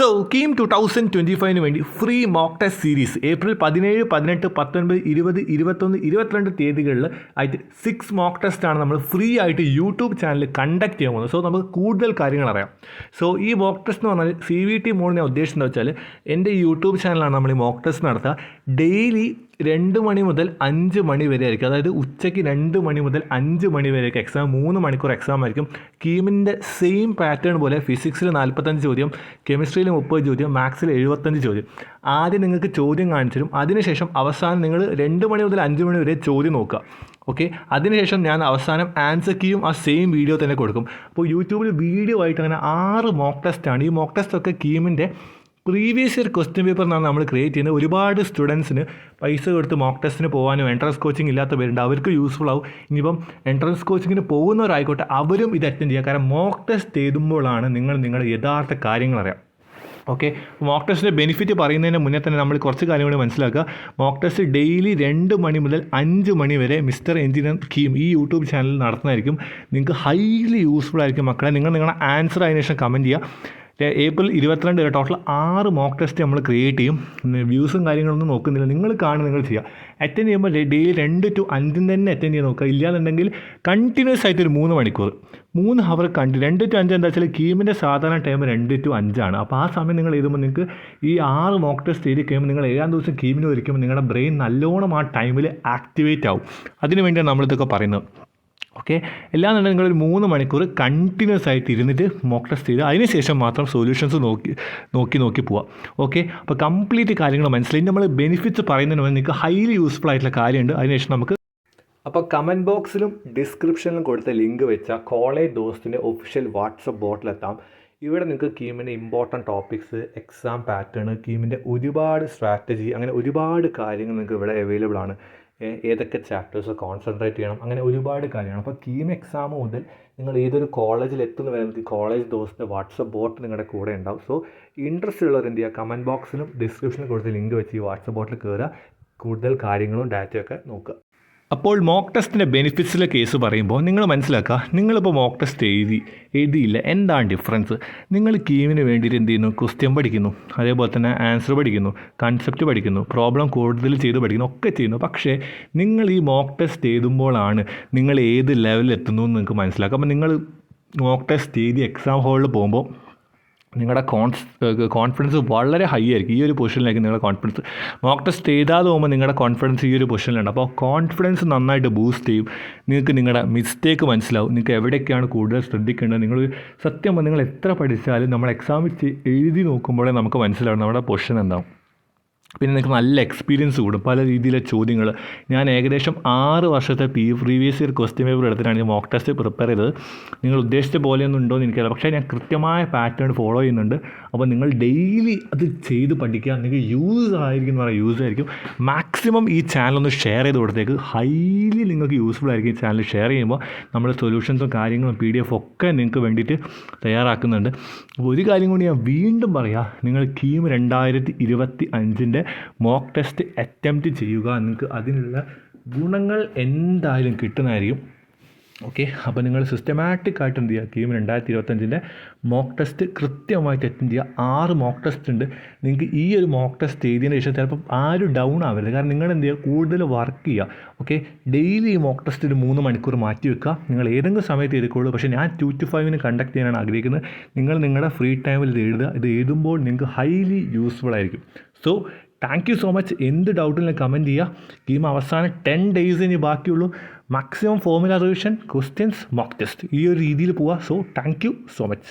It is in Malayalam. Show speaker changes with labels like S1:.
S1: So KEAM two thousand twenty ഫൈവിന് വേണ്ടി free mock test series April പതിനേഴ് പതിനെട്ട് പത്തൊൻപത് ഇരുപത് ഇരുപത്തൊന്ന് ഇരുപത്തിരണ്ട് തീയതികളിൽ ആയിട്ട് സിക്സ് മോക്ക് ടെസ്റ്റാണ് നമ്മൾ ഫ്രീ ആയിട്ട് യൂട്യൂബ് ചാനലിൽ കണ്ടക്ട് ചെയ്യാൻ പോകുന്നത്. സോ നമുക്ക് കൂടുതൽ കാര്യങ്ങൾ അറിയാം. സോ ഈ മോക്ക് ടെസ്റ്റ് എന്ന് പറഞ്ഞാൽ സി വി ടി മോഡ് ഞാൻ ഉദ്ദേശിച്ചത് വെച്ചാൽ എന്റെ യൂട്യൂബ് ചാനലാണ് നമ്മൾ ഈ മോക്ക് ടെസ്റ്റ് നടത്തുക. ഡെയിലി രണ്ട് മണി മുതൽ അഞ്ച് മണി വരെ ആയിരിക്കും അതായത് ഉച്ചയ്ക്ക് രണ്ട് മണി മുതൽ അഞ്ച് മണി വരെയൊക്കെ എക്സാം മൂന്ന് മണിക്കൂർ എക്സാം ആയിരിക്കും. കീമിന്റെ സെയിം പാറ്റേൺ പോലെ ഫിസിക്സിൽ നാൽപ്പത്തഞ്ച് ചോദ്യം കെമിസ്ട്രിയിൽ മുപ്പത് ചോദ്യം മാത്സിൽ എഴുപത്തഞ്ച് ചോദ്യം. ആദ്യം നിങ്ങൾക്ക് ചോദ്യം കാണിച്ചു തരും. അതിനുശേഷം അവസാനം നിങ്ങൾ രണ്ട് മണി മുതൽ അഞ്ച് മണി വരെ ചോദ്യം നോക്കുക. ഓക്കെ അതിനുശേഷം ഞാൻ അവസാനം ആൻസർ കീയും ആ സെയിം വീഡിയോ തന്നെ കൊടുക്കും. അപ്പോൾ യൂട്യൂബിൽ വീഡിയോ ആയിട്ട് അങ്ങനെ ആറ് മോക്ക് ടെസ്റ്റാണ് ഈ മോക്ക് ടെസ്റ്റൊക്കെ കീമിന്റെ പ്രീവിയസ് ഇയർ ക്വസ്റ്റ്യൻ പേപ്പർ എന്നാണ് നമ്മൾ ക്രിയേറ്റ് ചെയ്യുന്നത്. ഒരുപാട് സ്റ്റുഡൻസിന് പൈസ കൊടുത്ത് മോക്ക് ടെസ്റ്റിന് പോകാനും എൻട്രൻസ് കോച്ചിങ് ഇല്ലാത്തവരുണ്ട് അവർക്ക് യൂസ്ഫുൾ ആവും. ഇനിയിപ്പം എൻട്രൻസ് കോച്ചിങ്ങിന് പോകുന്നവരായിക്കോട്ടെ അവരും ഇത് അറ്റൻഡ് ചെയ്യുക കാരണം മോക്ക് ടെസ്റ്റ് എഴുതുമ്പോഴാണ് നിങ്ങൾ നിങ്ങളുടെ യഥാർത്ഥ കാര്യങ്ങൾ അറിയാം. ഓക്കെ മോക്ക് ടെസ്റ്റിന്റെ ബെനിഫിറ്റ് പറയുന്നതിന് മുന്നേ തന്നെ നമ്മൾ കുറച്ച് കാര്യങ്ങൾ മനസ്സിലാക്കുക. മോക്ക് ടെസ്റ്റ് ഡെയിലി രണ്ട് മണി മുതൽ അഞ്ച് മണി വരെ മിസ്റ്റർ എഞ്ചിനീയർ കീം ഈ യൂട്യൂബ് ചാനലിൽ നടത്തുന്നതായിരിക്കും. നിങ്ങൾക്ക് ഹൈലി യൂസ്ഫുൾ ആയിരിക്കും മക്കളെ. നിങ്ങൾ നിങ്ങളുടെ ആൻസർ അതിന് ശേഷം കമന്റ് ചെയ്യുക. ഏപ്രിൽ ഇരുപത്തിരണ്ട് വരെ ടോട്ടൽ ആറ് മോക്ക് ടെസ്റ്റ് നമ്മൾ ക്രിയേറ്റ് ചെയ്യും. വ്യൂസും കാര്യങ്ങളൊന്നും നോക്കുന്നില്ല. നിങ്ങൾ കാണുക നിങ്ങൾ ചെയ്യുക. അറ്റൻഡ് ചെയ്യുമ്പോൾ ഡെയിലി രണ്ട് ടു അഞ്ചും തന്നെ അറ്റൻഡ് ചെയ്യാൻ നോക്കുക. ഇല്ലാന്നുണ്ടെങ്കിൽ കണ്ടിന്യൂസ് ആയിട്ട് ഒരു മൂന്ന് മണിക്കൂർ. മൂന്ന് ഹവർ കണ്ടി രണ്ട് ടു അഞ്ച് എന്താ വെച്ചാൽ കീമിന്റെ സാധാരണ ടൈം രണ്ട് ടു അഞ്ചാണ് അപ്പോൾ ആ സമയം നിങ്ങൾ എഴുതുമ്പോൾ നിങ്ങൾക്ക് ഈ ആറ് മോക്ക് ടെസ്റ്റ് എഴുതി കഴിയുമ്പോൾ നിങ്ങൾ ഏഴാം ദിവസം കീമിന് ഒരിക്കുമ്പോൾ നിങ്ങളുടെ ബ്രെയിൻ നല്ലോണം ആ ടൈമിൽ ആക്ടിവേറ്റ് ആവും. അതിനുവേണ്ടിയാണ് നമ്മളിതൊക്കെ പറയുന്നത്. ഓക്കെ എല്ലാന്നുണ്ടെങ്കിൽ നിങ്ങളൊരു മൂന്ന് മണിക്കൂർ കണ്ടിന്യൂസ് ആയിട്ട് ഇരുന്നിട്ട് മോക്ക് ടെസ്റ്റ് ചെയ്ത് അതിനുശേഷം മാത്രം സൊല്യൂഷൻസ് നോക്കി നോക്കി നോക്കി പോവാം. ഓക്കെ അപ്പോൾ കംപ്ലീറ്റ് കാര്യങ്ങൾ മനസ്സിലായി. നമ്മൾ ബെനിഫിറ്റ്സ് പറയുന്നതിന് മുന്നേ നിങ്ങൾക്ക് ഹൈലി യൂസ്ഫുൾ ആയിട്ടുള്ള കാര്യമുണ്ട്. അതിനുശേഷം നമുക്ക് അപ്പോൾ കമന്റ് ബോക്സിലും ഡിസ്ക്രിപ്ഷനിലും കൊടുത്ത ലിങ്ക് വെച്ച കോളേജ് ദോസ്തിന്റെ ഒഫീഷ്യൽ വാട്സപ്പ് ബോട്ടിലെത്താം ഇവിടെ നിങ്ങൾക്ക് കീമിന്റെ ഇമ്പോർട്ടന്റ് ടോപ്പിക്സ് എക്സാം പാറ്റേൺ കീമിന്റെ ഒരുപാട് സ്ട്രാറ്റജി അങ്ങനെ ഒരുപാട് കാര്യങ്ങൾ നിങ്ങൾക്ക് ഇവിടെ അവൈലബിൾ ആണ്. ഏതൊക്കെ ചാപ്റ്റേഴ്സ് കോൺസെൻട്രേറ്റ് ചെയ്യണം അങ്ങനെ ഒരുപാട് കാര്യമാണ് അപ്പോൾ കീം എക്സാം മുതൽ നിങ്ങൾ ഏതൊരു കോളേജിൽ എത്തുന്ന വരെ നമുക്ക് കോളേജ് ദോസിന്റെ വാട്സപ്പ് ബോട്ട് നിങ്ങളുടെ കൂടെ ഉണ്ടാവും. സോ ഇൻട്രസ്റ്റ് ഉള്ളവർ എന്ത് ചെയ്യുക? കമന്റ് ബോക്സിലും ഡിസ്ക്രിപ്ഷനിൽ കൊടുത്ത ലിങ്ക് വെച്ച് ഈ വാട്സപ്പ് ബോട്ടിൽ കയറുക കൂടുതൽ കാര്യങ്ങളും ഡാറ്റയൊക്കെ നോക്കുക. അപ്പോൾ മോക്ക് ടെസ്റ്റിന്റെ ബെനിഫിറ്റ്സിലെ കേസ് പറയുമ്പോൾ നിങ്ങൾ മനസ്സിലാക്കുക നിങ്ങളിപ്പോൾ മോക്ക് ടെസ്റ്റ് എഴുതി എഴുതിയില്ല. എന്താണ് ഡിഫറൻസ് നിങ്ങൾ കീമിന് വേണ്ടിയിട്ട് എന്ത് ചെയ്യുന്നു? ക്വസ്റ്റ്യൻ പഠിക്കുന്നു. അതേപോലെ തന്നെ ആൻസർ പഠിക്കുന്നു കൺസെപ്റ്റ് പഠിക്കുന്നു പ്രോബ്ലം കൂടുതൽ ചെയ്ത് പഠിക്കുന്നു ഒക്കെ ചെയ്യുന്നു. പക്ഷേ നിങ്ങൾ ഈ മോക്ക് ടെസ്റ്റ് എഴുതുമ്പോഴാണ് നിങ്ങൾ ഏത് ലെവലിൽ എത്തുന്നു എന്ന് നിങ്ങൾക്ക് മനസ്സിലാക്കുക അപ്പോൾ നിങ്ങൾ മോക്ക് ടെസ്റ്റ് എഴുതി എക്സാം ഹാളിൽ പോകുമ്പോൾ നിങ്ങളുടെ കോൺസ് കോൺഫിഡൻസ് വളരെ ഹൈ ആയിരിക്കും. ഈ ഒരു പൊസിഷനിലേക്ക് നിങ്ങളുടെ കോൺഫിഡൻസ് മോക്ക് ടെസ്റ്റ് ചെയ്താതെ പോകുമ്പോൾ നിങ്ങളുടെ കോൺഫിഡൻസ് ഈ ഒരു പൊസിഷനിലുണ്ട് അപ്പോൾ കോൺഫിഡൻസ് നന്നായിട്ട് ബൂസ്റ്റ് ചെയ്യും. നിങ്ങൾക്ക് നിങ്ങളുടെ മിസ്റ്റേക്ക് മനസ്സിലാവും. നിങ്ങൾക്ക് എവിടെയൊക്കെയാണ് കൂടുതൽ ശ്രദ്ധിക്കേണ്ടത്? നിങ്ങൾ സത്യം നിങ്ങൾ എത്ര പഠിച്ചാലും നമ്മൾ എക്സാം എഴുതി നോക്കുമ്പോഴേ നമുക്ക് മനസ്സിലാവും നമ്മുടെ പൊസിഷൻ എന്താവും. പിന്നെ നിങ്ങൾക്ക് നല്ല എക്സ്പീരിയൻസ് കൂടും. പല രീതിയിലെ ചോദ്യങ്ങൾ. ഞാൻ ഏകദേശം ആറ് വർഷത്തെ P previous year question paper എടുത്തിട്ടാണ് മോക്ക് ടെസ്റ്റ് പ്രിപ്പയർ ചെയ്തത്. നിങ്ങൾ ഉദ്ദേശിച്ച പോലെ ഒന്നും ഉണ്ടോ എന്ന് എനിക്കറിയില്ല. പക്ഷേ ഞാൻ കൃത്യമായ പാറ്റേൺ ഫോളോ ചെയ്യുന്നുണ്ട്. അപ്പോൾ നിങ്ങൾ ഡെയിലി അത് ചെയ്ത് പഠിക്കുക. നിങ്ങൾക്ക് യൂസ് ആയിരിക്കും എന്ന് പറയാം യൂസ് ആയിരിക്കും. മാക്സിമം ഈ ചാനൽ ഒന്ന് ഷെയർ ചെയ്ത് കൊടുത്തേക്ക്. ഹൈലി നിങ്ങൾക്ക് യൂസ്ഫുൾ ആയിരിക്കും ഈ ചാനൽ ഷെയർ ചെയ്യുമ്പോൾ. നമ്മുടെ സൊല്യൂഷൻസും കാര്യങ്ങളും പി ഡി എഫ് ഒക്കെ നിങ്ങൾക്ക് വേണ്ടിയിട്ട് തയ്യാറാക്കുന്നുണ്ട്. അപ്പോൾ ഒരു കാര്യം കൂടി ഞാൻ വീണ്ടും പറയാം. നിങ്ങൾ കീം രണ്ടായിരത്തി ഇരുപത്തി അഞ്ചിന്റെ മോക്ക് ടെസ്റ്റ് അറ്റംപ്റ്റ് ചെയ്യുക നിങ്ങൾക്ക് അതിനുള്ള ഗുണങ്ങൾ എന്തായാലും കിട്ടുന്നതായിരിക്കും. ഓക്കെ അപ്പോൾ നിങ്ങൾ സിസ്റ്റമാറ്റിക് ആയിട്ട് എന്ത് ചെയ്യുക? കീം രണ്ടായിരത്തി ഇരുപത്തഞ്ചിന്റെ മോക്ക് ടെസ്റ്റ് കൃത്യമായിട്ട് അറ്റൻഡ് ചെയ്യുക. ആറ് മോക്ക് ടെസ്റ്റ് ഉണ്ട്. നിങ്ങൾക്ക് ഈ ഒരു മോക്ക് ടെസ്റ്റ് ചെയ്തതിന് ശേഷം ചിലപ്പോൾ ആരും ഡൗൺ ആവരുത്. കാരണം നിങ്ങൾ എന്ത് ചെയ്യുക? കൂടുതൽ വർക്ക് ചെയ്യുക. ഓക്കെ ഡെയിലി ഈ മോക്ക് ടെസ്റ്റ് ഒരു മൂന്ന് മണിക്കൂർ മാറ്റി വെക്കുക. നിങ്ങൾ ഏതെങ്കിലും സമയത്ത് എടുക്കുകയുള്ളൂ പക്ഷേ ഞാൻ ടു ടു ഫൈവിന് കണ്ടക്ട് ചെയ്യാനാണ് ആഗ്രഹിക്കുന്നത്. നിങ്ങൾ നിങ്ങളുടെ ഫ്രീ ടൈമിൽ ഇത് എഴുതുക. ഇത് എഴുതുമ്പോൾ നിങ്ങൾക്ക് ഹൈലി യൂസ്ഫുൾ ആയിരിക്കും. So thank you so much എന്ത് ഡൗട്ടിലും കമന്റ് ചെയ്യുക. ഗെയിം അവസാനം ടെൻ ഡേയ്സ് ഇനി ബാക്കിയുള്ളൂ. Maximum formula revision questions mock test ഈ ഒരു രീതിയിൽ പോവുക. So thank you so much